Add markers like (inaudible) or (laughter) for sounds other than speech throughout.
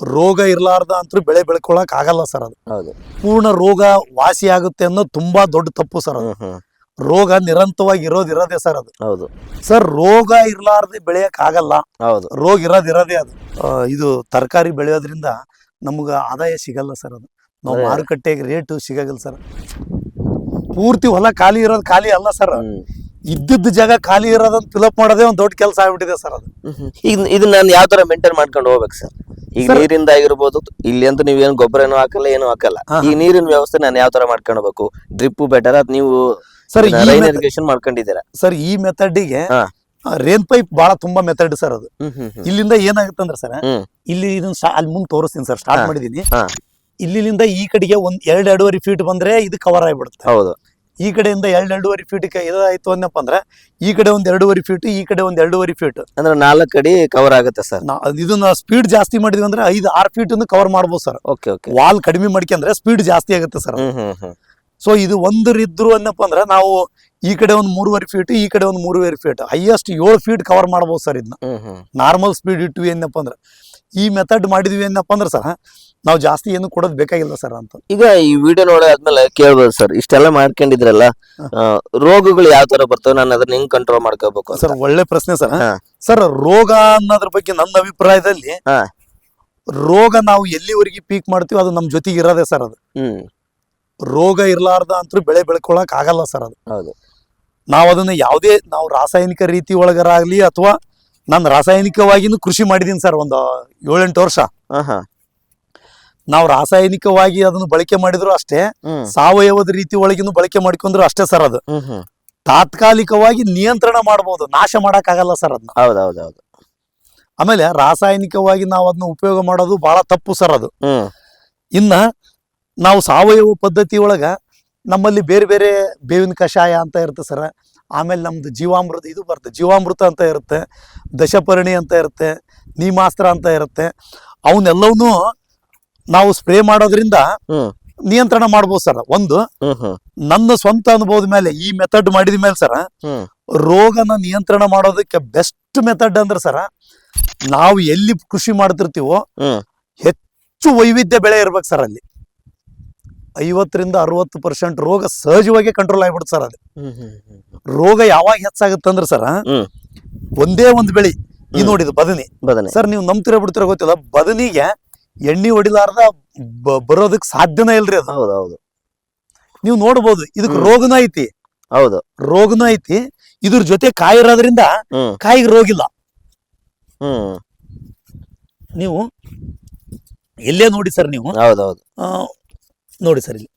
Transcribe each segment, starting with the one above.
ರೋಗ ಇರಲಾರ್ದ ಅಂತೂ ಬೆಳೆ ಬೆಳ್ಕೊಳಕ್ ಆಗಲ್ಲ ಸರ್ ಅದು. ಹೌದು. ಪೂರ್ಣ ರೋಗ ವಾಸಿ ಆಗುತ್ತೆ ಅನ್ನೋದು ತುಂಬಾ ದೊಡ್ಡ ತಪ್ಪು ಸರ್ ಅದು. ರೋಗ ನಿರಂತರವಾಗಿ ಇರೋದ್ ಇರೋದೇ ಸರ್ ಅದು. ಹೌದು. ಸರ್ ರೋಗ ಇರಲಾರ್ದೆ ಬೆಳೆಯಕ್ ಆಗಲ್ಲ. ಹೌದು. ರೋಗ ಇರೋದ್ ಇರೋದೇ ಅದು. ಆ, ಇದು ತರಕಾರಿ ಬೆಳೆಯೋದ್ರಿಂದ ನಮ್ಗ ಆದಾಯ ಸಿಗಲ್ಲ ಸರ್ ಅದು. ನಾವು ಅದೇ. ಮಾರುಕಟ್ಟೆಗೆ ರೇಟ್ ಸಿಗಲ್ಲ ಸರ್. ಪೂರ್ತಿ ಹೊಲ ಖಾಲಿ ಇರೋದು ಖಾಲಿ ಅಲ್ಲ ಸರ್ ಹ್ಮ್. ಇದ್ದಿದ್ದ ಜಾಗ ಖಾಲಿ ಇರೋದನ್ನ ಫಿಲಪ್ ಮಾಡೋದೇ ಒಂದು ದೊಡ್ಡ ಕೆಲಸ ಆಗ್ಬಿಟ್ಟಿದೆ ಸರ್ ಅದು. ಇದನ್ನ ಈಗ ನಾನು ಯಾವ ತರ ಮೇಂಟೈನ್ ಮಾಡ್ಕೊಂಡು ಹೋಗ್ಬೇಕು ಸರ್? ಈಗ ನೀರಿಂದ ಆಗಿರ್ಬೋದು ಇಲ್ಲಿ ನೀವು ನೀವೇನು ಗೊಬ್ಬರ ಏನು ಹಾಕಲ್ಲ ಏನು ಹಾಕಲ್ಲ. ಈ ನೀರಿನ ವ್ಯವಸ್ಥೆ ನಾನು ಯಾವ ತರ ಮಾಡ್ಕೊಳ್ಬೇಕು? ಡ್ರಿಪ್ ಬೆಟರ್ ಅದ್ ನೀವು ಸರ್ ರೈನ್ ಇರಿಗೇಷನ್ ಮಾಡ್ಕೊಂಡಿದ್ದೀರಾ? ಸರ್ ಈ ಮೆಥಡಿಗೆ. ರೇನ್ ಪೈಪ್ ಬಹಳ ತುಂಬಾ ಮೆಥಡ್ ಸರ್ ಅದು. ಇಲ್ಲಿಂದ ಏನಾಗುತ್ತೆ ಅಂದ್ರೆ ಸರ್ ಇಲ್ಲಿ ಇದನ್ನ ಅಲ್ಲಿ ಮುಂದೆ ತೋರಿಸ್ತೀನಿ ಸರ್ ಸ್ಟಾರ್ಟ್. ಮಾಡಿದೀನಿ. ಇಲ್ಲಿಂದ ಈ ಕಡೆಗೆ ಒಂದ್ ಎರಡ್ ಎರಡೂವರೆ ಫೀಟ್ ಬಂದ್ರೆ ಇದು ಕವರ್ ಆಗಿಬಿಡುತ್ತೆ. ಹೌದು. ಈ ಕಡೆಯಿಂದ ಎರಡು ಎರಡೂವರೆ ಫೀಟ್ ಇದಾಯ್ತು ಅನ್ನಪ್ಪ ಅಂದ್ರೆ ಈ ಕಡೆ ಒಂದು ಎರಡೂವರೆ ಫೀಟ್ ಈ ಕಡೆ ಒಂದ್ ಎರಡೂವರೆ ಫೀಟ್ ಅಂದ್ರೆ ನಾಲ್ಕು ಅಡಿ ಕವರ್ ಆಗುತ್ತೆ ಸರ್? ಇದನ್ನ ಸ್ಪೀಡ್ ಜಾಸ್ತಿ ಮಾಡಿದ್ವಿ ಅಂದ್ರೆ ಐದು ಆರು ಫೀಟ್ ಕವರ್ ಮಾಡ್ಬೋದು ಸರ್. ಓಕೆ ಓಕೆ ವಾಲ್ ಕಡಿಮೆ ಮಾಡ್ಕೊಂಡ್ರೆ ಸ್ಪೀಡ್ ಜಾಸ್ತಿ ಆಗುತ್ತೆ ಸರ್. ಸೊ ಇದು ಒಂದರಿದ್ರು ಇದ್ರು ಅನ್ನಪ್ಪ ಅಂದ್ರೆ ನಾವು ಈ ಕಡೆ ಒಂದು ಮೂರುವರೆ ಫೀಟ್ ಈ ಕಡೆ ಒಂದು ಮೂರುವರೆ ಫೀಟ್ ಹೈಯೆಸ್ಟ್ ಏಳು ಫೀಟ್ ಕವರ್ ಮಾಡ್ಬೋದು ಸರ್ ಇದನ್ನ ನಾರ್ಮಲ್ ಸ್ಪೀಡ್ ಇಟ್ವಿ ಏನಪ್ಪ ಅಂದ್ರೆ. ಈ ಮೆಥಡ್ ಮಾಡಿದ್ವಿ ಏನಪ್ಪ ಅಂದ್ರೆ ಸರ್ ನಾವು ಜಾಸ್ತಿ ಏನು ಕೊಡೋದು ಬೇಕಾಗಿಲ್ಲ ಸರ್ ಅಂತ. ಈಗ ಈ ವಿಡಿಯೋ ನೋಡಾದ್ಮೇಲೆ ಕೇಳ್ಬೋದು ಸರ್ ಇಷ್ಟೆಲ್ಲ ಮಾಡ್ಕೊಂಡಿದ್ರಲ್ಲ ರೋಗಗಳು ಯಾವ ತರ ಬರ್ತವೆ ನಾನು ಅದನ್ನ ಹೆಂಗ್ ಕಂಟ್ರೋಲ್ ಮಾಡ್ಕೋಬೇಕು ಸರ್ ಒಳ್ಳೆ ಪ್ರಶ್ನೆ ಸರ್. ಸರ್ ರೋಗ ಅನ್ನೋದ್ರ ಬಗ್ಗೆ ನನ್ನ ಅಭಿಪ್ರಾಯದಲ್ಲಿ. ರೋಗ ನಾವು ಎಲ್ಲಿವರೆಗೆ ಪೀಕ್ ಮಾಡ್ತೀವಿ ಅದು ನಮ್ಮ ಜೊತೆಗೆ ಇರೋದೇ ಸರ್ ಅದು. ರೋಗ ಇರ್ಲಾರ್ದ ಅಂತೂ ಬೆಳೆ ಬೆಳ್ಕೊಳಕ್ ಆಗಲ್ಲ ಸರ್ ಅದು. ಹೌದು. ನಾವು ಅದನ್ನ ಯಾವುದೇ ನಾವು ರಾಸಾಯನಿಕ ರೀತಿ ಒಳಗರಾಗ್ಲಿ ಅಥವಾ ನಾನು ರಾಸಾಯನಿಕವಾಗಿನೂ ಕೃಷಿ ಮಾಡಿದೀನಿ ಸರ್ ಒಂದು ಏಳೆಂಟು ವರ್ಷ. ನಾವು ರಾಸಾಯನಿಕವಾಗಿ ಅದನ್ನು ಬಳಕೆ ಮಾಡಿದ್ರು ಅಷ್ಟೇ ಸಾವಯವದ ರೀತಿ ಒಳಗಿನೂ ಬಳಕೆ ಮಾಡ್ಕೊಂಡ್ರು ಅಷ್ಟೇ ಸರ್ ಅದು. ತಾತ್ಕಾಲಿಕವಾಗಿ ನಿಯಂತ್ರಣ ಮಾಡಬಹುದು ನಾಶ ಆಗಲ್ಲ ಸರ್ ಅದನ್ನ ಆಮೇಲೆ ರಾಸಾಯನಿಕವಾಗಿ ನಾವು ಅದನ್ನ ಉಪಯೋಗ ಮಾಡೋದು ಬಹಳ ತಪ್ಪು ಸರ್ ಅದು. ಇನ್ನ ನಾವು ಸಾವಯವ ಪದ್ಧತಿ ಒಳಗ ನಮ್ಮಲ್ಲಿ ಬೇರೆ ಬೇರೆ ಬೇವಿನ ಕಷಾಯ ಅಂತ ಇರುತ್ತೆ ಸರ್. ಆಮೇಲೆ ನಮ್ದು ಜೀವಾಮೃತ ಇದು ಬರುತ್ತೆ ಜೀವಾಮೃತ ಅಂತ ಇರುತ್ತೆ ದಶಪರ್ಣಿ ಅಂತ ಇರುತ್ತೆ ನೀಮಾಸ್ತ್ರ ಅಂತ ಇರುತ್ತೆ. ಅವನ್ನೆಲ್ಲವನ್ನೂ ನಾವು ಸ್ಪ್ರೇ ಮಾಡೋದ್ರಿಂದ ನಿಯಂತ್ರಣ ಮಾಡ್ಬೋದು ಸರ್. ಒಂದು ನನ್ನ ಸ್ವಂತ ಅನುಭವದ ಮೇಲೆ ಈ ಮೆಥಡ್ ಮಾಡಿದ ಮೇಲೆ ಸರ್ ರೋಗನ ನಿಯಂತ್ರಣ ಮಾಡೋದಕ್ಕೆ ಬೆಸ್ಟ್ ಮೆಥಡ್ ಅಂದ್ರೆ ಸರ ನಾವು ಎಲ್ಲಿ ಕೃಷಿ ಮಾಡ್ತಿರ್ತೀವೋ ಹೆಚ್ಚು ವೈವಿಧ್ಯ ಬೆಳೆ ಇರ್ಬೇಕು ಸರ್ ಅಲ್ಲಿ. ಐವತ್ತರಿಂದ ಅರವತ್ತು ಪರ್ಸೆಂಟ್ ರೋಗ ಸಹಜವಾಗಿ ಕಂಟ್ರೋಲ್ ಆಗ್ಬಿಡುತ್ತೆ ಸರ್ ಅದು. ರೋಗ ಯಾವಾಗ ಹೆಚ್ಚಾಗುತ್ತೆ ಅಂದ್ರೆ ಸರ್ ಒಂದೇ ಒಂದು ಬೆಳಿ ಈ ನೋಡಿದ ಬದನಿ. ಬದನಿ. ಸರ್ ನೀವು ನಂಬ್ತಿರೋ ಬಿಡ್ತಿರೋ ಗೊತ್ತಿಲ್ಲ ಬದನಿಗೆ ಎಣ್ಣೆ ಹೊಡಿಲಾರ್ದ ಬರೋದಕ್ಕೆ ಸಾಧ್ಯನೇ ಇಲ್ರಿ ಅದು. ಹೌದು ಹೌದು. ನೀವು ನೋಡ್ಬೋದು ಇದಕ್ಕೆ ಹ್ಮ್. ರೋಗನೂ ಐತಿ. ಹೌದು. ರೋಗನೂ ಐತಿ ಇದ್ರ ಜೊತೆ ಕಾಯಿ ಇರೋದ್ರಿಂದ ಕಾಯಿಗೆ ರೋಗಿಲ್ಲ ನೀವು ಎಲ್ಲೇ ನೋಡಿ ಸರ್ ನೀವು ಹೌದೌದು ನೋಡಿ ಸರ್ ಇಲ್ಲಿ.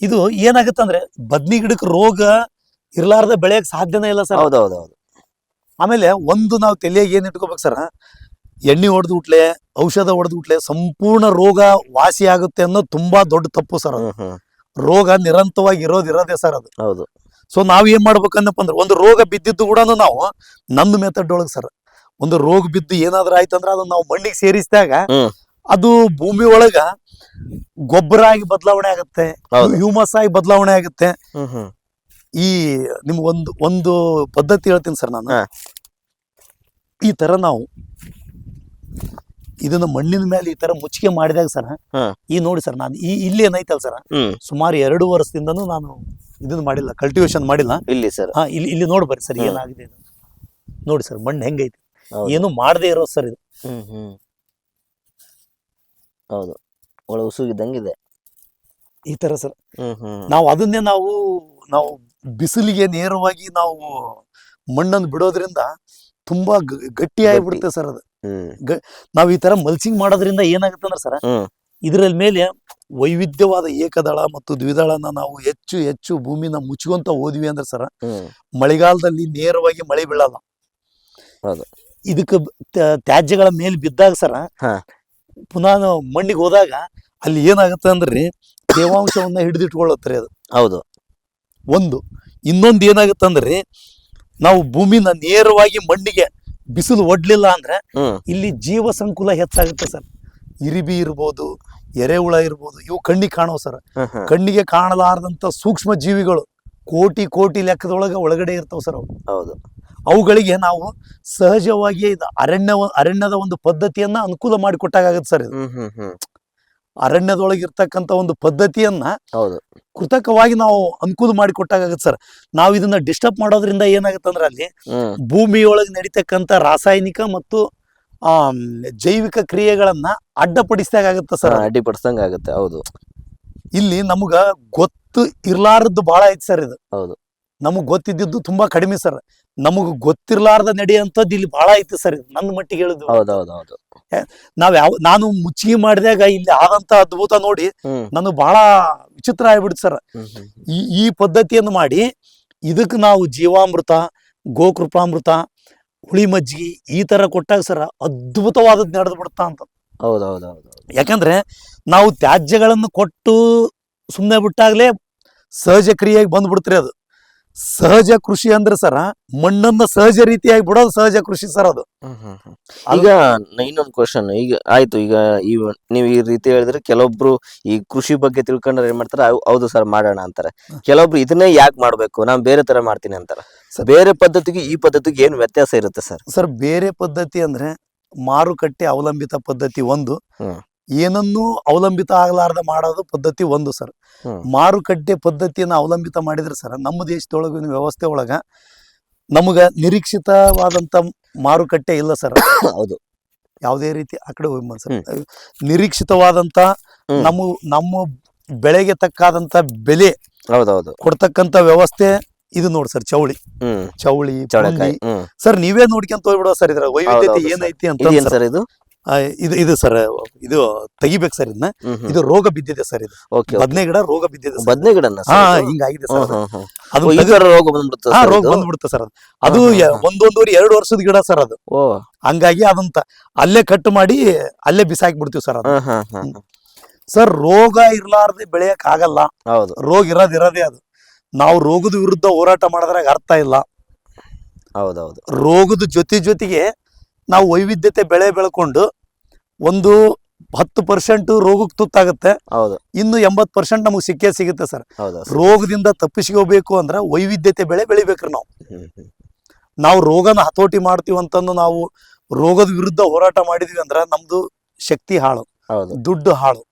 ಇದು ಏನಾಗುತ್ತೆ ಅಂದ್ರೆ ಬದ್ನಿ ಗಿಡಕ್ಕೆ ರೋಗ ಇರ್ಲಾರ್ದ ಬೆಳೆಯಕ್ ಸಾಧ್ಯನೇ ಇಲ್ಲ ಸರ್. ಹೌದು ಹೌದು ಹೌದು ಆಮೇಲೆ ಒಂದು ನಾವು ತಲೆಯಾಗ ಏನ್ ಇಟ್ಕೋಬೇಕು ಸರ್? ಎಣ್ಣೆ ಹೊಡೆದು ಉಟ್ಲೆ ಔಷಧ ಹೊಡೆದು ಉಟ್ಲೆ ಸಂಪೂರ್ಣ ರೋಗ ವಾಸಿ ಆಗುತ್ತೆ ಅನ್ನೋ ತುಂಬಾ ದೊಡ್ಡ ತಪ್ಪು ಸರ್ ಅದು. ರೋಗ ನಿರಂತರವಾಗಿ ಇರೋದಿರೋದೇ ಸರ್ ಅದು. ಹೌದು. ಸೊ ನಾವ್ ಏನ್ ಮಾಡ್ಬೇಕನ್ನಪ್ಪ ಅಂದ್ರೆ ಒಂದು ರೋಗ ಬಿದ್ದಿದ್ದು ಕೂಡ ನಾವು ನಂದು ಮೆಥಡ್ ಒಳಗೆ ಸರ್. ಒಂದು ರೋಗ ಬಿದ್ದು ಏನಾದ್ರೂ ಆಯ್ತಂದ್ರೆ ಅದನ್ನ ನಾವು ಮಣ್ಣಿಗೆ ಸೇರಿಸಿದಾಗ. ಅದು ಭೂಮಿ ಒಳಗ ಗೊಬ್ಬರ ಆಗಿ ಬದಲಾವಣೆ ಆಗುತ್ತೆ. ಹ್ಯೂಮಸ್ ಆಗಿ ಬದಲಾವಣೆ ಆಗುತ್ತೆ. ಈ ನಿಮ್ ಒಂದು ಒಂದು ಪದ್ಧತಿ ಹೇಳ್ತೀನಿ ಸರ್ ನಾನು. ಈ ತರ ನಾವು ಇದನ್ನ ಮಣ್ಣಿನ ಮೇಲೆ ಈ ತರ ಮುಚ್ಚಿಗೆ ಮಾಡಿದಾಗ ಸರ್. ಈ ನೋಡಿ ಸರ್ ನಾನು ಈ ಇಲ್ಲಿ ಏನೈತಲ್ಲ ಸರ್ ಸುಮಾರು ಎರಡು ವರ್ಷದಿಂದ ನಾನು ಇದನ್ನ ಮಾಡಿಲ್ಲ ಕಲ್ಟಿವೇಶನ್ ಮಾಡಿಲ್ಲ. ಇಲ್ಲಿ ಸರ್. ಹಾ ಇಲ್ಲಿ ಇಲ್ಲಿ ನೋಡಿ ಬರ್ರಿ ಸರ್. ಏನಾಗಿದೆ ನೋಡಿ ಸರ್ ಮಣ್ಣು ಹೆಂಗೈತಿ. ಏನು ಮಾಡದೇ ಇರೋ ಸರ್ ಇದು. ಹೌದು. ಒಳ ಇದೆ ಈ ತರ ಸರ್. ಹ್ಮ್ ಹ್ಮ್. ನಾವು ಅದನ್ನೇ ನಾವು ನಾವು ಬಿಸಿಲಿಗೆ ನೇರವಾಗಿ ನಾವು ಮಣ್ಣನ್ನು ಬಿಡೋದ್ರಿಂದ ತುಂಬಾ ಗ- ಗಟ್ಟಿ. ಆಗಿಬಿಡುತ್ತೆ ಸರ್ ಅದು. ಹ್ಮ್. ನಾವು ಈ ತರ ಮಲ್ಚಿಂಗ್ ಮಾಡೋದ್ರಿಂದ ಏನಾಗುತ್ತೆ ಅಂದ್ರೆ ಸರ್ ಹ್ಮ್. ಮೇಲೆ ವೈವಿಧ್ಯವಾದ ಏಕದಳ ಮತ್ತು ದ್ವಿದಳನ ನಾವು ಹೆಚ್ಚು ಹೆಚ್ಚು ಭೂಮಿನ ಮುಚ್ಕೊಂತ ಹೋದ್ವಿ ಅಂದ್ರೆ ಸರ್ ಹ್ಮ್. ಮಳೆಗಾಲದಲ್ಲಿ ನೇರವಾಗಿ ಮಳೆ ಬೀಳಲ್ಲ. ಹೌದು. ಇದಕ್ಕೆ ತ್ಯಾ- ತ್ಯಾಜ್ಯಗಳ ಮೇಲೆ ಬಿದ್ದಾಗ ಸರ ಹಾ. ಪುನಃ ನಾವು ಮಣ್ಣಿಗೆ ಹೋದಾಗ ಅಲ್ಲಿ ಏನಾಗುತ್ತೆ ಅಂದ್ರೆ ತೇವಾಂಶವನ್ನ ಹಿಡಿದಿಟ್ಕೊಳ್ಳತ್ತರಿ ಅದು. ಹೌದು. ಒಂದು ಇನ್ನೊಂದು ಏನಾಗುತ್ತೆ ಅಂದ್ರೆ ನಾವು ಭೂಮಿನ ನೇರವಾಗಿ ಮಣ್ಣಿಗೆ ಬಿಸಿಲು ಒಡ್ಲಿಲ್ಲ ಅಂದ್ರೆ ಇಲ್ಲಿ ಜೀವ ಸಂಕುಲ ಹೆಚ್ಚಾಗುತ್ತೆ ಸರ್. ಇರಿಬಿ ಇರ್ಬೋದು ಎರೆಹುಳ ಇರ್ಬೋದು ಇವು ಕಣ್ಣಿಗೆ ಕಾಣೋ ಸರ್. ಕಣ್ಣಿಗೆ ಕಾಣಲಾರದಂತ ಸೂಕ್ಷ್ಮ ಜೀವಿಗಳು ಕೋಟಿ ಕೋಟಿ ಲೆಕ್ಕದೊಳಗೆ ಒಳಗಡೆ ಇರ್ತಾವ ಸರ್ ಅವು. ಹೌದು. ಅವುಗಳಿಗೆ ನಾವು ಸಹಜವಾಗಿ ಅರಣ್ಯ ಅರಣ್ಯದ ಒಂದು ಪದ್ಧತಿಯನ್ನ ಅನುಕೂಲ ಮಾಡಿಕೊಟ್ಟಾಗತ್ತೆ ಸರ್ ಇದು. ಅರಣ್ಯದೊಳಗಿರ್ತಕ್ಕಂಥ ಒಂದು ಪದ್ಧತಿಯನ್ನ ಹೌದು. ಕೃತಕವಾಗಿ ನಾವು ಅನುಕೂಲ ಮಾಡಿಕೊಟ್ಟಾಗತ್ತೆ ಸರ್. ನಾವು ಇದನ್ನ ಡಿಸ್ಟರ್ಬ್ ಮಾಡೋದ್ರಿಂದ ಏನಾಗುತ್ತೆ ಅಂದ್ರೆ ಅಲ್ಲಿ ಭೂಮಿಯೊಳಗೆ ನಡೀತಕ್ಕಂಥ ರಾಸಾಯನಿಕ ಮತ್ತು ಆ ಜೈವಿಕ ಕ್ರಿಯೆಗಳನ್ನ ಅಡ್ಡಪಡಿಸಿದಾಗತ್ತೆ ಸರ್. ಅಡ್ಡಿಪಡಿಸ್ದಂಗ ಆಗುತ್ತೆ ಹೌದು. ಇಲ್ಲಿ ನಮಗ ಗೊತ್ತು ಇರ್ಲಾರದ್ದು ಬಹಳ ಐತಿ ಸರ್ ಇದು. ಹೌದು. ನಮಗ್ ಗೊತ್ತಿದ್ದು ತುಂಬಾ ಕಡಿಮೆ ಸರ್. ನಮಗ್ ಗೊತ್ತಿರ್ಲಾರ್ದ ನಡೆಯುವಂಥದ್ದು ಇಲ್ಲಿ ಬಹಳ ಐತಿ ಸರ್ ನನ್ನ ಮಟ್ಟಿಗೆ ಹೇಳುದು. ಹೌದೌದೌದು. ಹೌದು ಹೌದು ನಾವ್ ಯಾವ ನಾನು ಮುಚ್ಚಿಗೆ ಮಾಡಿದಾಗ ಇಲ್ಲಿ ಆದಂತ ಅದ್ಭುತ ನೋಡಿ ನಾನು ನನಗೆ ಬಹಳ ವಿಚಿತ್ರ ಆಗ್ಬಿಡ್ತು ಸರ್. ಈ ಈ ಪದ್ಧತಿಯನ್ನು ಮಾಡಿ ಇದಕ್ಕೆ ನಾವು ಜೀವಾಮೃತ ಗೋಕೃಪಾಮೃತ ಹುಳಿ ಮಜ್ಜಿಗೆ ಈ ತರ ಕೊಟ್ಟಾಗ ಸರ್ ಅದ್ಭುತವಾದದ್ದು ನಡೆದು ಬಿಡ್ತಾ ಅಂತ. ಹೌದು ಹೌದು ಹೌದು ಯಾಕಂದ್ರೆ ನಾವು ತ್ಯಾಜ್ಯಗಳನ್ನು ಕೊಟ್ಟು ಸುಮ್ಮನೆ ಬಿಟ್ಟಾಗ್ಲೇ ಸಹಜ ಕ್ರಿಯೆಗೆ ಬಂದ್ಬಿಡ್ತ್ರಿ ಅದು. ಸಹಜ ಕೃಷಿ ಅಂದ್ರೆ ಸರ ಮಣ್ಣನ್ನ ಸಹಜ ರೀತಿಯಾಗಿ ಬಿಡೋದು ಸಹಜ ಕೃಷಿ ಸರ್ ಅದು. ಹ್ಮ್ ಹ್ಮ್ ಹ್ಮ್. ಈಗ ಇನ್ನೊಂದು ಕ್ವಶನ್ ಈಗ ಆಯ್ತು ಈಗ ಈ ನೀವು ಈ ರೀತಿ ಹೇಳಿದ್ರೆ ಕೆಲವೊಬ್ರು ಈ ಕೃಷಿ ಬಗ್ಗೆ ತಿಳ್ಕೊಂಡ್ರೆ ಏನ್ ಮಾಡ್ತಾರೆ ಹೌದು ಸರ್ ಮಾಡೋಣ ಅಂತಾರೆ. ಕೆಲವೊಬ್ರು ಇದನ್ನೇ ಯಾಕೆ ಮಾಡ್ಬೇಕು ನಾನ್ ಬೇರೆ ತರ ಮಾಡ್ತೀನಿ ಅಂತಾರೆ. ಬೇರೆ ಪದ್ಧತಿಗೆ ಈ ಪದ್ಧತಿಗೆ ಏನ್ ವ್ಯತ್ಯಾಸ ಇರುತ್ತೆ ಸರ್? ಸರ್ ಬೇರೆ ಪದ್ಧತಿ ಅಂದ್ರೆ ಮಾರುಕಟ್ಟೆ ಅವಲಂಬಿತ ಪದ್ಧತಿ ಒಂದು. ಹ್ಮ್. ಏನನ್ನೂ ಅವಲಂಬಿತ ಆಗ್ಲಾರ್ದ ಮಾಡೋದು ಪದ್ಧತಿ ಒಂದು ಸರ್. ಮಾರುಕಟ್ಟೆ ಪದ್ಧತಿಯನ್ನ ಅವಲಂಬಿತ ಮಾಡಿದ್ರೆ ಸರ್ ನಮ್ಮ ದೇಶದೊಳಗಿನ ವ್ಯವಸ್ಥೆ ಒಳಗ ನಮಗ ನಿರೀಕ್ಷಿತವಾದಂತ ಮಾರುಕಟ್ಟೆ ಇಲ್ಲ ಸರ್. ಹೌದು. ಯಾವುದೇ ರೀತಿ ಆ ಕಡೆ ಹೋಗಿ ಸರ್. ನಿರೀಕ್ಷಿತವಾದಂತ. ನಮ್ಮ ನಮ್ಮ ಬೆಳೆಗೆ ತಕ್ಕಾದಂತ ಬೆಲೆ ಹೌದೌದು. ಕೊಡ್ತಕ್ಕಂತ ವ್ಯವಸ್ಥೆ ಇದು ನೋಡಿ ಸರ್ ಚೌಳಿ. ಚೌಳಿ ಸರ್ ನೀವೇ ನೋಡ್ಕೊಂತ ಹೋಗ್ಬಿಡುವ ಸರ್ ಇದ್ರ ವೈವಿಧ್ಯತೆ ಏನೈತಿ ಅಂತ ಸರ್. ಇದು? ಇದು ಇದು ಸರ್ ಇದು ತೆಗಿಬೇಕು ಸರ್ ಇದನ್ನ. ಇದು ರೋಗ ಬಿದ್ದಿದೆ ಸರ್ ಇದು. ಓಕೆ ಬದ್ನೆ ಗಿಡ ರೋಗ ಬಿದ್ದಿದೆ. ಬದ್ನೆ ಹಾ ಇದು? ಹಿಂಗಾಗಿದೆ ಸರ್ ಅದು. ರೋಗ ಬಂದ್ಬಿಡುತ್ತೆ ಹಾ ರೋಗ? ಬಂದ್ಬಿಡುತ್ತೆ ಸರ್ ಅದು. ಒಂದೊಂದೂವರೆ ಎರಡು ವರ್ಷದ ಗಿಡ ಸರ್ ಅದು. ಓ. ಹಂಗಾಗಿ ಅದಂತ. ಅಲ್ಲೇ ಕಟ್ ಮಾಡಿ ಅಲ್ಲೇ ಬಿಸಾಕಿ ಬಿಡ್ತೀವಿ ಸರ್ ಅದು. ಸರ್ ರೋಗ ಇರ್ಲಾರ್ದೆ ಬೆಳೆಯಕ್ ಆಗಲ್ಲ. ಹೌದು. ರೋಗ ಇರೋದ್ ಇರೋದೇ ಅದು. ನಾವು ರೋಗದ ವಿರುದ್ಧ ಹೋರಾಟ ಮಾಡಿದ್ರಾಗ ಅರ್ಥ ಇಲ್ಲ. ಹೌದೌದು. ರೋಗದ ಜೊತೆ ಜೊತೆಗೆ ನಾವು ವೈವಿಧ್ಯತೆ ಬೆಳೆ ಬೆಳ್ಕೊಂಡು ಒಂದು ಹತ್ತು ಪರ್ಸೆಂಟ್ ರೋಗಕ್ಕೆ ತುತ್ತಾಗುತ್ತೆ. ಹೌದು. ಇನ್ನು ಎಂಬತ್ತು ಪರ್ಸೆಂಟ್ ನಮಗೆ ಸಿಕ್ಕೇ ಸಿಗುತ್ತೆ ಸರ್. ಹೌದು. ರೋಗದಿಂದ ತಪ್ಪಿಸ್ಕೋಬೇಕು ಅಂದ್ರೆ ವೈವಿಧ್ಯತೆ ಬೆಳೆ ಬೆಳಿಬೇಕ್ರಿ ನಾವು. ನಾವು ರೋಗನ ಹತೋಟಿ ಮಾಡ್ತೀವಿ ಅಂತಂದು ನಾವು ರೋಗದ ವಿರುದ್ಧ ಹೋರಾಟ ಮಾಡಿದ್ವಿ ಅಂದ್ರೆ ನಮ್ದು ಶಕ್ತಿ ಹಾಳು. ಹೌದು. ದುಡ್ಡು ಹಾಳು.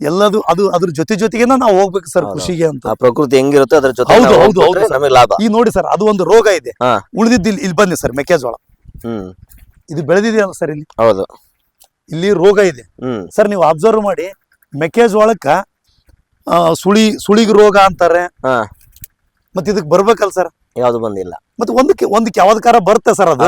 ಎಲ್ಲದು ಅದು ಅದ್ರ ಜೊತೆ ಜೊತೆಗೆ ನಾವು ಹೋಗ್ಬೇಕು ಸರ್. ಕೃಷಿಗೆ ಅಂತ. ಪ್ರಕೃತಿ ಹೆಂಗಿರುತ್ತೆ ಅದ್ರ ಜೊತೆ ಹೌದು, ಹೌದು, ಹೌದು. ನಮಗೆ ಲಾಭ. ಈ ನೋಡಿ ಸರ್ ಅದು ಒಂದು ರೋಗ ಇದೆ. ಉಳಿದಿದ್ದು ಇಲ್ಲಿ ಇಲ್ಲಿ ಬನ್ನಿ ಸರ್ ಮೆಕ್ಕೆಜೋಳ. ಹ್ಮ್. ಇದು ಬೆಳೆದಿದೆಯಲ್ಲ ಸರ್ ಇಲ್ಲಿ? ಹೌದು. ಇಲ್ಲಿ ರೋಗ ಇದೆ. ಸರ್ ನೀವು ಅಬ್ಸರ್ವ್ ಮಾಡಿ ಮೆಕ್ಕೆಜೋಳಕ್ಕ ಸುಳಿ ಸುಳಿಗ್ ರೋಗ ಅಂತಾರೆ. ಹಾ. ಮತ್ತೆ ಇದಕ್ ಬರ್ಬೇಕಲ್ಲ ಸರ್? ಯಾವ್ದು ಬಂದಿಲ್ಲ. ಮತ್ತೆ ಒಂದಕ್ಕೆ ಒಂದಕ್ಕೆ ಯಾವ್ದಕ್ಕಾರ ಬರುತ್ತೆ ಸರ್ ಅದು?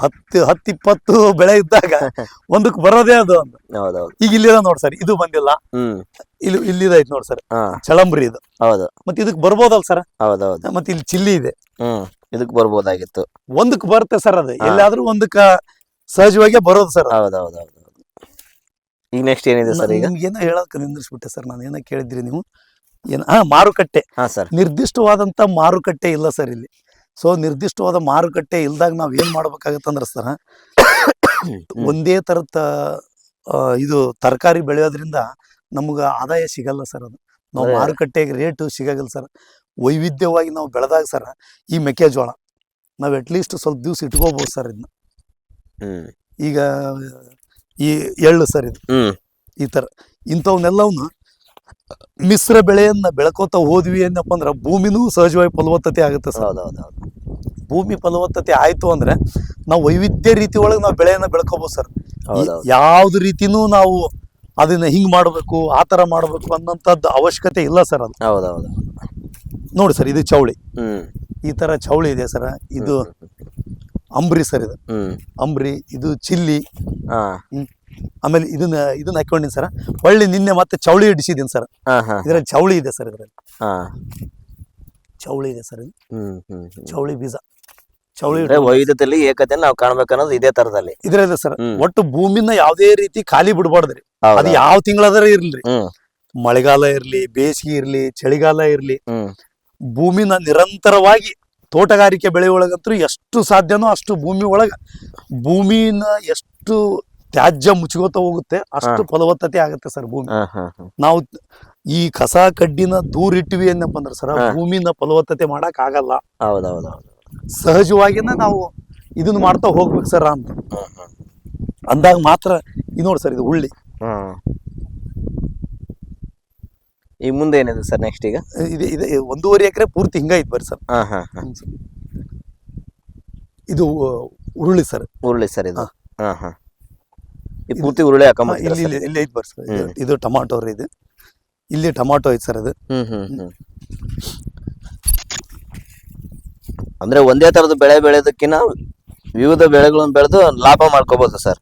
ಹತ್ತು ಹತ್ತು ಇಪ್ಪತ್ತು ಬೆಳೆ ಇದ್ದಾಗ (laughs) ಒಂದಕ್ಕೆ ಬರೋದೇ ಅದು ಒಂದು ಹೌದೌದು. ಈಗ ಇಲ್ಲಿದ ನೋಡಿ ಸರ್ ಇದು ಬಂದಿಲ್ಲ. ಹ್ಮ್. ಇಲ್ಲಿ ಇಲ್ಲಿದ ಐತೆ ನೋಡಿ ಸರ್. ಹಾ. ಚಳಂಬ್ರಿ ಇದು. ಹೌದು. ಮತ್ತೆ ಇದಕ್ಕೆ ಬರ್ಬೋದಲ್ ಸರ್? ಹೌದೌದು. ಮತ್ತೆ ಇಲ್ಲಿ ಚಿಲ್ಲಿ ಇದೆ. ಹ್ಮ್. ಇದಕ್ ಬರ್ಬೋದಾಗಿತ್ತು. ಒಂದಕ್ಕೆ ಬರುತ್ತೆ ಸರ್ ಅದು. ಎಲ್ಲಾದ್ರೂ ಒಂದಕ್ಕ ಸಹಜವಾಗಿ ಬರೋದು ಸರ್ ಹೌದೌದೌದು. ಈಗ ನೆಕ್ಸ್ಟ್ ಏನಿದೆ ಸರ್ ಈಗ? ನಿಮ್ಗೆ ಏನೋ ಹೇಳಕ್ ನಿಂದ್ರಿಸ್ಬಿಟ್ಟೆ ಸರ್ ನಾನು. ಏನೋ ಕೇಳಿದ್ರಿ ನೀವು. ಏನ ಹಾ ಮಾರುಕಟ್ಟೆ. ಹಾ ಸರ್. ನಿರ್ದಿಷ್ಟವಾದಂತ ಮಾರುಕಟ್ಟೆ ಇಲ್ಲ ಸರ್ ಇಲ್ಲಿ. ಸೊ ನಿರ್ದಿಷ್ಟವಾದ ಮಾರುಕಟ್ಟೆ ಇಲ್ದಾಗ ನಾವು ಏನ್ ಮಾಡ್ಬೇಕಾಗತ್ತಂದ್ರ ಸರ್ ಒಂದೇ ತರದ ಇದು ತರಕಾರಿ ಬೆಳೆಯೋದ್ರಿಂದ ನಮ್ಗೆ ಆದಾಯ ಸಿಗಲ್ಲ ಸರ್ ಅದು. ನಾವು. ಮಾರುಕಟ್ಟೆಗೆ ರೇಟ್ ಸಿಗಲ್ಲ ಸರ್. ವೈವಿಧ್ಯವಾಗಿ ನಾವು ಬೆಳೆದಾಗ ಸರ್ ಈ ಮೆಕ್ಕೆಜೋಳ ನಾವು ಅಟ್ಲೀಸ್ಟ್ ಸ್ವಲ್ಪ ದಿವ್ಸ ಇಟ್ಕೋಬಹುದು ಸರ್ ಇದನ್ನ ಈಗ ಈ ಎಳ್ಳು ಸರ್ ಇದು. ಹ್ಮ್. ಈ ತರ ಇಂಥವನ್ನೆಲ್ಲವನ್ನ ಮಿಶ್ರ ಬೆಳೆಯನ್ನ ಬೆಳ್ಕೋತ ಹೋದ್ವಿ ಏನಪ್ಪ ಅಂದ್ರೆ ಭೂಮಿನೂ ಸಹಜವಾಗಿ ಫಲವತ್ತತೆ ಆಗುತ್ತೆ ಸರ್. ಹೌದು ಭೂಮಿ ಫಲವತ್ತತೆ ಆಯ್ತು ಅಂದ್ರೆ ನಾವು ವೈವಿಧ್ಯ ರೀತಿ ಒಳಗೆ ನಾವು ಬೆಳೆಯನ್ನ ಬೆಳ್ಕೋಬಹುದು ಸರ್. ಯಾವ್ದು ರೀತಿನೂ ನಾವು ಅದನ್ನ ಹಿಂಗ್ ಮಾಡ್ಬೇಕು ಆ ತರ ಮಾಡ್ಬೇಕು ಅನ್ನೋಂಥದ್ದು ಅವಶ್ಯಕತೆ ಇಲ್ಲ ಸರ್ ಅದು. ಹೌದೌದು ನೋಡಿ ಸರ್ ಇದು ಚೌಳಿ. ಈ ತರ ಚೌಳಿ ಇದೆ ಸರ್. ಇದು ಅಂಬ್ರಿ ಸರ್ ಇದು. ಅಂಬ್ರಿ ಇದು ಚಿಲ್ಲಿ ಆಮೇಲೆ ಇದನ್ನ ಇದನ್ನ ಹಾಕೊಂಡಿನಿ ಸರ್. ಹೊಳ್ಳಿ ನಿನ್ನೆ ಮತ್ತೆ ಚೌಳಿ ಹಿಡಿಸಿದೀನಿ ಸರ್. ಇದ್ರಲ್ಲಿ ಚೌಳಿ ಇದೆ ಸರ್ ಇದ್ರಲ್ಲಿ. ಚೌಳಿ ಇದೆ ಸರ್. ಚೌಳಿ ಬೀಜ. ಚೌಳಿ ಅಂದ್ರೆ ವೈವಿಧ್ಯತೆಯಲ್ಲಿ ಏಕತೆ ನಾವು ಕಾಣ್ಬೇಕನ್ನೋದು ಇದೇ ತರದಲ್ಲಿ. ಇದ್ರಲ್ಲ ಸರ್. ಒಟ್ಟು ಭೂಮಿನ ಯಾವ್ದೇ ರೀತಿ ಖಾಲಿ ಬಿಡಬಾರ್ದ್ರಿ ಅದು? ಯಾವ ತಿಂಗಳಾದ್ರೆ ಇರ್ಲಿ. ಮಳೆಗಾಲ ಇರ್ಲಿ ಬೇಸಿಗೆ ಇರ್ಲಿ ಚಳಿಗಾಲ ಇರ್ಲಿ. ಭೂಮಿನ ನಿರಂತರವಾಗಿ ತೋಟಗಾರಿಕೆ ಬೆಳೆಯೊಳಗಂತೂ ಎಷ್ಟು ಸಾಧ್ಯನೋ ಅಷ್ಟು ಭೂಮಿ ಒಳಗ ಭೂಮಿನ ಎಷ್ಟು ತ್ಯಾಜ್ಯ ಮುಚ್ಕೋತ ಹೋಗುತ್ತೆ ಅಷ್ಟು ಫಲವತ್ತತೆ ಆಗುತ್ತೆ ಸರ್ ಭೂಮಿ. ನಾವು ಈ ಕಸ ಕಡ್ಡಿನ ದೂರ ಇಟ್ಟಿವಿ ಏನಪ್ಪ ಅಂದ್ರೆ ಸರ್ ಭೂಮಿನ ಫಲವತ್ತತೆ ಮಾಡಕ್ ಆಗಲ್ಲ. ಸಹಜವಾಗಿನ ನಾವು ಇದನ್ನ ಮಾಡ್ತಾ ಹೋಗ್ಬೇಕು ಸರ್ ಅಂತ. ಅಂದಾಗ ಮಾತ್ರ ಇದು ನೋಡಿ ಸರ್ ಇದು ಹುಳ್ಳಿ. ಈ ಮುಂದೆ ಏನಿದೆ ಸರ್ ನೆಕ್ಸ್ಟ್ ಈಗ? ಇದು ಇದು ಒಂದೂವರೆ ಎಕರೆ ಪೂರ್ತಿ ಹಿಂಗೈತ್ ಬರ್ರಿ ಸರ್. ಇದು ಉರುಳಿ ಸರ್. ಉರುಳಿ ಸರ್ ಇದು. ಹಾ. ಹಾ. ಪೂರ್ತಿ ಉರುಳೆ ಇಲ್ಲಿ ಇಲ್ಲಿ ಇಲ್ಲಿ ಇದು-. ಇದು ಟೊಮಾಟೊ ರೀ ಇದು. ಇಲ್ಲಿ ಟೊಮಾಟೊ ಐತ್ ಸರ್ ಅದು. ಹ್ಮ್ ಅಂದ್ರೆ ಒಂದೇ ತರದ ಬೆಳೆ ಬೆಳೆಯೋದಕ್ಕಿಂತ ವಿವಿಧ ಬೆಳೆಗಳನ್ನು ಬೆಳೆದು ಲಾಭ ಮಾಡ್ಕೋಬಹುದು ಸರ್?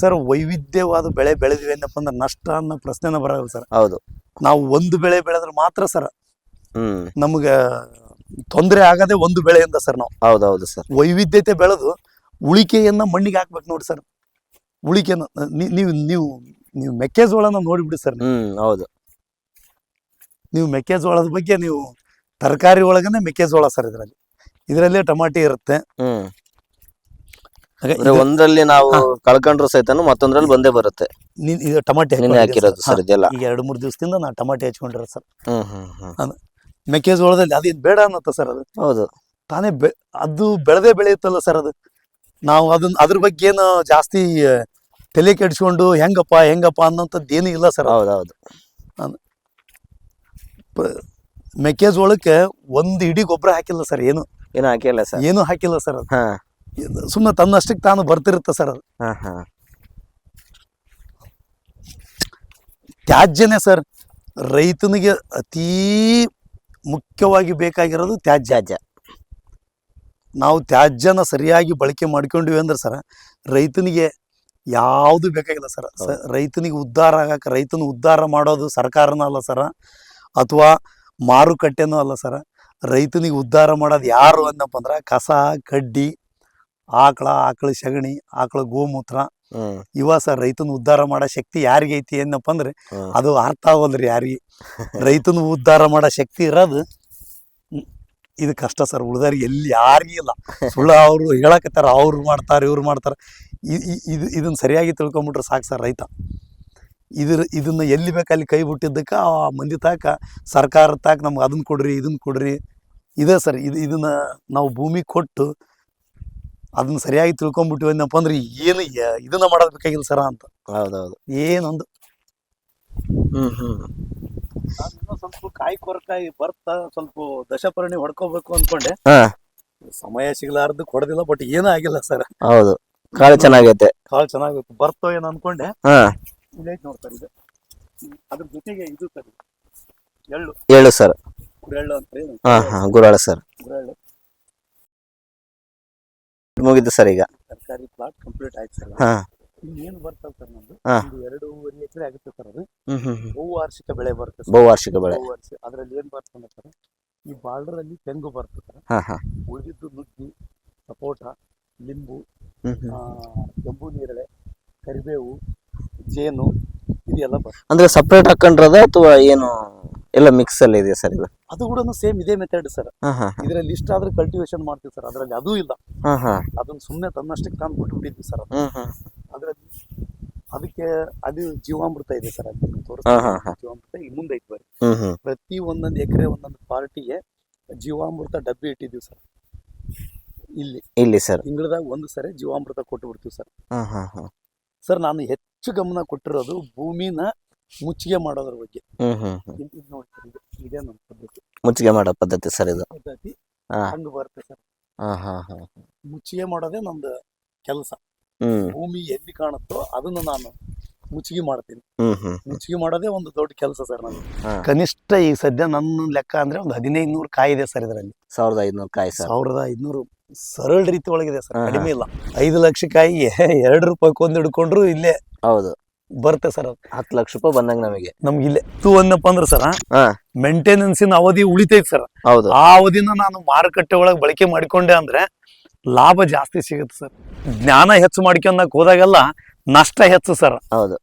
ಸರ್ ವೈವಿಧ್ಯವಾದ ಬೆಳೆ ಬೆಳೆದಿವೆ ಏನಪ್ಪ ಅಂದ್ರೆ ನಷ್ಟ ಅನ್ನೋ ಪ್ರಶ್ನೆನ ಬರಲ್ಲ ಸರ್. ಹೌದು. ನಾವು ಒಂದು ಬೆಳೆ ಬೆಳೆದ್ರೆ ಮಾತ್ರ ಸರ್ ಹ್ಮ್. ನಮ್ಗೆ ತೊಂದರೆ ಆಗದೆ ಒಂದು ಬೆಳೆಯಿಂದ ಸರ್ ನಾವು. ಹೌದೌದು ಸರ್. ವೈವಿಧ್ಯತೆ ಬೆಳೆದು ಉಳಿಕೆಯನ್ನ ಮಣ್ಣಿಗೆ ಹಾಕ್ಬೇಕು ನೋಡಿ ಸರ್. ಉಳಿಕೆನ ನೀವು ನೀವು ನೀವು ಮೆಕ್ಕೆಜೋಳನ ನೋಡಿಬಿಡಿ ಸರ್ ನೀವು. ಹ್ಮ್ ಹೌದು. ನೀವು ಮೆಕ್ಕೆಜೋಳದ ಬಗ್ಗೆ ನೀವು ತರಕಾರಿ ಒಳಗನೆ ಮೆಕ್ಕೆಜೋಳ ಸರ್ ಇದರಲ್ಲಿ. ಇದರಲ್ಲೇ ಟಮಾಟಿ ಇರುತ್ತೆ. ಹ್ಮ್. ಹಾಗೆ ಅಂದ್ರೆ ಇದು- ಒಂದ್ರಲ್ಲಿ ನಾವು ಕಳ್ಕೊಂಡ್ರು ಸಹಿತನು ಮತ್ತೊಂದ್ರಲ್ಲಿ ಬಂದೇ ಬರುತ್ತೆ. ನೀನ್- ಇದು ಟಮಾಟಿ ನಿನ್ನೆ ಹಾಕಿರೋದು ಸರ್. ಇದೆಲ್ಲ. ಈಗ ಎರಡು ಮೂರು ದಿವಸದಿಂದ ನಾ ಟಮಾಟಿ ಹಚ್ಕೊಂಡಿರೋದು ಸರ್. ಹ್ಮ್ ಹ್ಮ್ ಹ್ಮ್. ಮೆಕ್ಕೆಜೋಳದಲ್ಲಿ ಅದೇನು ಬೇಡ ಅನ್ನತ್ತ ಸರ್ ಅದು? ಹೌದು. ತಾನೇ ಬೆ ಅದು ಬೆಳೆದೇ ಬೆಳೆಯುತ್ತಲ್ಲ ಸರ್ ಅದು? ನಾವು ಅದನ್ನ ಅದ್ರ ಬಗ್ಗೆ ಏನು ಜಾಸ್ತಿ ತಲೆ ಕೆಡಿಸ್ಕೊಂಡು ಹೆಂಗಪ್ಪ ಹೆಂಗಪ್ಪ ಅನ್ನೋಂಥದ್ದು ಏನೂ ಇಲ್ಲ ಸರ್. ಹೌದೌದು. ಮೆಕ್ಕೆಜೋಳಕ್ಕೆ ಒಂದು ಇಡೀ ಗೊಬ್ಬರ ಹಾಕಿಲ್ಲ ಸರ್ ಏನು. ಏನು ಹಾಕಿಲ್ಲ ಸರ್. ಏನು ಹಾಕಿಲ್ಲ ಸರ್ ಅದು. ಹಾಂ. ಸುಮ್ಮನೆ ತನ್ನಷ್ಟಕ್ಕೆ ತಾನು ಬರ್ತಿರುತ್ತೆ ಸರ್ ಅದು. ಹಾಂ ಹಾಂ. ತ್ಯಾಜ್ಯನೇ ಸರ್ ರೈತನಿಗೆ ಅತೀ ಮುಖ್ಯವಾಗಿ ಬೇಕಾಗಿರೋದು ತ್ಯಾಜ್ಯ. ತ್ಯಾಜ್ಯ. ನಾವು ತ್ಯಾಜ್ಯನ ಸರಿಯಾಗಿ ಬಳಕೆ ಮಾಡ್ಕೊಂಡಿವಿ ಅಂದ್ರೆ ಸರ್ ರೈತನಿಗೆ ಯಾವುದು ಬೇಕಾಗಿಲ್ಲ ಸರ್. ರೈತನಿಗೆ ಉದ್ಧಾರ ಆಗಕ್ಕೆ ರೈತನ ಉದ್ಧಾರ ಮಾಡೋದು ಸರ್ಕಾರನೂ ಅಲ್ಲ ಸರ ಅಥವಾ ಮಾರುಕಟ್ಟೆನೂ ಅಲ್ಲ ಸರ. ರೈತನಿಗೆ ಉದ್ಧಾರ ಮಾಡೋದು ಯಾರು ಅಂದಪ್ಪ ಅಂದ್ರೆ ಕಸ ಕಡ್ಡಿ ಆಕಳ ಆಕಳ ಸಗಣಿ ಆಕಳ ಗೋಮೂತ್ರ. ಇವ ಸರ್ ರೈತನ ಉದ್ಧಾರ ಮಾಡೋ ಶಕ್ತಿ ಯಾರಿಗೈತಿ ಐತಿ ಏನಪ್ಪ ಅಂದ್ರೆ ಅದು ಅರ್ಥ ಆಗೋಲ್ರಿ ಯಾರಿಗೆ. ರೈತನ ಉದ್ಧಾರ ಮಾಡೋ ಶಕ್ತಿ ಇರೋದು ಇದು ಕಷ್ಟ ಸರ್ ಉಳಿದಾರ ಎಲ್ಲಿ ಯಾರಿಗೂ ಇಲ್ಲ. ಸುಳ್ಳು ಅವರು ಹೇಳಕತ್ತಾರ ಅವ್ರು ಮಾಡ್ತಾರೆ ಇವ್ರು ಮಾಡ್ತಾರೆ. ಇದು ಇದನ್ನ ಸರಿಯಾಗಿ ತಿಳ್ಕೊಂಬಿಟ್ರೆ ಸಾಕು ಸರ್ ರೈತ. ಇದ್ರ ಇದನ್ನು ಎಲ್ಲಿ ಬೇಕಲ್ಲಿ ಕೈ ಬಿಟ್ಟಿದ್ದಕ್ಕೆ ಆ ಮಂದಿ ತಾಕ ಸರ್ಕಾರ ತಾಕ ನಮ್ಗೆ ಅದನ್ನ ಕೊಡ್ರಿ ಇದನ್ನ ಕೊಡ್ರಿ. ಇದೇ ಸರ್ ಇದು ಇದನ್ನ ನಾವು ಭೂಮಿ ಕೊಟ್ಟು ಅದನ್ನ ಸರಿಯಾಗಿ ತಿಳ್ಕೊಂಬಿಟ್ಟಿವಿ ಏನಪ್ಪ ಅಂದ್ರೆ ಏನು ಇದನ್ನ ಮಾಡೋದು ಬೇಕಾಗಿಲ್ಲ ಸರ ಅಂತ. ಹೌದೌದು. ಏನೊಂದು? ಹ್ಮ್ ಹ್ಮ್. ನಾನು ಇನ್ನೂ ಸ್ವಲ್ಪ ಕಾಯಿ ಕೊರಕಾಯಿ ಬರ್ತಾ ಸ್ವಲ್ಪ ದಶಪರ್ಣಿ ಹೊಡ್ಕೋಬೇಕು ಅನ್ಕೊಂಡೆ. ಹಾ. ಸಮಯ ಸಿಗ್ಲಾರ್ದು ಕೊಡದಿಲ್ಲ ಬಟ್ ಏನೂ ಆಗಿಲ್ಲ ಸರ್. ಹೌದು. ಕಾಳು ಚೆನ್ನಾಗೈತೆ. ಕಾಳು ಚೆನ್ನಾಗಿತ್ತು ಬರ್ತೋ ಏನೋ ಅನ್ಕೊಂಡೆ. ಹಾ. ಇಲ್ಲೈತ್ ನೋಡ್ತಾರೆ ಇದು. ಅದ್ರ ಜೊತೆಗೆ ಇದು ಸರ್ ಎಳ್ಳು. ಹೇಳು ಸರ್. ಗುರೆಳ್ಳು ಅಂತ ಹೇಳಿ. ಹಾ ಹಾ ಗುರಾಳ ಸರ್. ಗುರೆಳ್ಳು. ಮುಗಿತು ಸರ್ ಈಗ. ತರಕಾರಿ ಪ್ಲಾಟ್ ಕಂಪ್ಲೀಟ್ ಆಯ್ತು ಸರ್. ಹಾ. ಇನ್ನೇನು ಬರ್ತಲ್ಲ ಸರ್ ನಮ್ದು. ಹಾ. ಒಂದು ಎರಡೂವರೆ ಎಕರೆ ಆಗುತ್ತೆ ಸರ್ ಅದು. ಹ್ಮ್ ಹ್ಮ್ ಹ್ಮ್. ಬಹುವಾರ್ಷಿಕ ಬೆಳೆ ಬರುತ್ತೆ ಸರ್. ಬಹುವಾರ್ಷಿಕ ಬೆಳೆ. ಬಹುವಾರ್ಷಿಕ ಅದ್ರಲ್ಲಿ ಏನ್ ಬರ್ತದೆ ಸರ್? ಈ ಬಾರ್ಡರ್ ಅಲ್ಲಿ ತೆಂಗು ಬರ್ತದೆ ಸರ್. ಹಾ ಹಾ. ಉಳಿದಿದ್ದು ನುಗ್ಗಿ ಸಪೋಟ ಲಿಂಬು ಹ್ಮ್ ಹ್ಮ್. ಆ, ಕೆಂಪು ನೇರಳೆ ಕರಿಬೇವು ಜೇನು ಇದೆಲ್ಲ ಬರ್ತದೆ ಅಂದ್ರೆ ಸಪ್ರೇಟ್ ಹಾಕೊಂಡ್ರದ ಅಥವಾ ಏನು ಎಲ್ಲ ಮಿಕ್ಸ್ ಅಲ್ಲಿ ಇದೆಯಾ ಸರ್ ಇದು? ಅದು ಕೂಡ ಸೇಮ್ ಇದೇ ಮೆಥಡ್ ಸರ್. ಹಾ ಹಾ. ಇದರಲ್ಲಿ ಇಷ್ಟ ಆದ್ರೆ ಕಲ್ಟಿವೇಶನ್ ಮಾಡ್ತೀವಿ ಸರ್. ಅದರಲ್ಲಿ ಅದೂ ಇಲ್ಲ. ಹಾ ಹಾ. ಅದನ್ನ ಸುಮ್ಮನೆ ತನ್ನಷ್ಟಕ್ಕೆ ಸರ್ ಅದು. ಹ್ಮ್ ಹ್ಮ್. ಅದರಲ್ಲಿ ಅದಕ್ಕೆ ಅದು ಜೀವಾಮೃತ ಇದೆ ಸರ್ ಹಾ, ಹಾ. ಜೀವಾಮೃತ ಈ ಮುಂದೆ ಐತೆ ಬರ್ರಿ. ಪ್ರತಿ ಒಂದೊಂದು ಎಕರೆ ಒಂದೊಂದು ಪಾರ್ಟಿಗೆ ಜೀವಾಮೃತ ಡಬ್ಬಿ ಇಟ್ಟಿದ್ದೀವಿ ಸರ್. ಇಲ್ಲಿ. ಇಲ್ಲಿ ಸರ್. ತಿಂಗಳದಾಗ ಒಂದು ಸರಿ ಜೀವಾಮೃತ ಕೊಟ್ಟು ಬಿಡ್ತೀವಿ ಸರ್. ಸರ್ ನಾನು ಹೆಚ್ಚು ಗಮನ ಕೊಟ್ಟಿರೋದು ಭೂಮಿನ ಮುಚ್ಚಿಗೆ ಮಾಡೋದ್ರ ಬಗ್ಗೆ. ಇದು ಪದ್ಧತಿ. ಮುಚ್ಚಿಗೆ ಮಾಡೋ ಪದ್ಧತಿ ಸರ್ ಇದು. ಪದ್ಧತಿ ಹಂಗ ಬರುತ್ತೆ ಸರ್. ಮುಚ್ಚಿಗೆ ಮಾಡೋದೇ ನಮ್ದು ಕೆಲಸ. ಭೂಮಿ ಎಲ್ಲಿ ಕಾಣುತ್ತೋ ಅದನ್ನು ನಾನು ಮುಚ್ಚಿಗೆ ಮಾಡ್ತೀನಿ. ಹ್ಮ್ ಹ್ಮ್ ಮುಚ್ಚಿಗೆ ಮಾಡೋದೇ ಒಂದು ದೊಡ್ಡ ಕೆಲಸ ಸರ್ ನಾನು ಕನಿಷ್ಠ ಈಗ ಸದ್ಯ ನನ್ನ ಲೆಕ್ಕ ಅಂದ್ರೆ ಒಂದು ಹದಿನೈದು ನೂರು ಕಾಯಿ ಇದೆ ಸರ್ ಇದರಲ್ಲಿ. ಸಾವಿರದ ಐದುನೂರು ಕಾಯಿ ಸರ್. ಸಾವಿರದ ಐದುನೂರು ಸರಳ ರೀತಿ ಒಳಗಿದೆ ಸರ್. ಕಡಿಮೆ ಇಲ್ಲ. ಐದು ಲಕ್ಷ ಕಾಯಿ ಎರಡು ರೂಪಾಯಿ ಒಂದು ಹಿಡ್ಕೊಂಡ್ರು ಇಲ್ಲೇ ಹೌದು. ಬರುತ್ತೆ ಸರ್ ಹತ್ತು ಲಕ್ಷ ರೂಪಾಯಿ ಬಂದಂಗ ನಮಗೆ. ನಮ್ಗೆ ಇಲ್ಲೇ. ತು ಅನ್ನಪ್ಪ ಅಂದ್ರೆ ಸರ್ ಮೇಂಟೆನೆನ್ಸಿನ ಅವಧಿ ಉಳಿತೈತೆ ಸರ್. ಹೌದು. ಆ ಅವಧಿನ ನಾನು ಮಾರುಕಟ್ಟೆ ಒಳಗೆ ಬಳಕೆ ಮಾಡಿಕೊಂಡೆ ಅಂದ್ರೆ ಲಾಭ ಜಾಸ್ತಿ ಸಿಗುತ್ತೆ ಸರ್. ಜ್ಞಾನ ಹೆಚ್ಚು ಮಾಡ್ಕೊಂಡಾಗ ಹೋದಾಗೆಲ್ಲ ನಷ್ಟ ಹೆಚ್ಚು ಸರ್. ಹೌದು.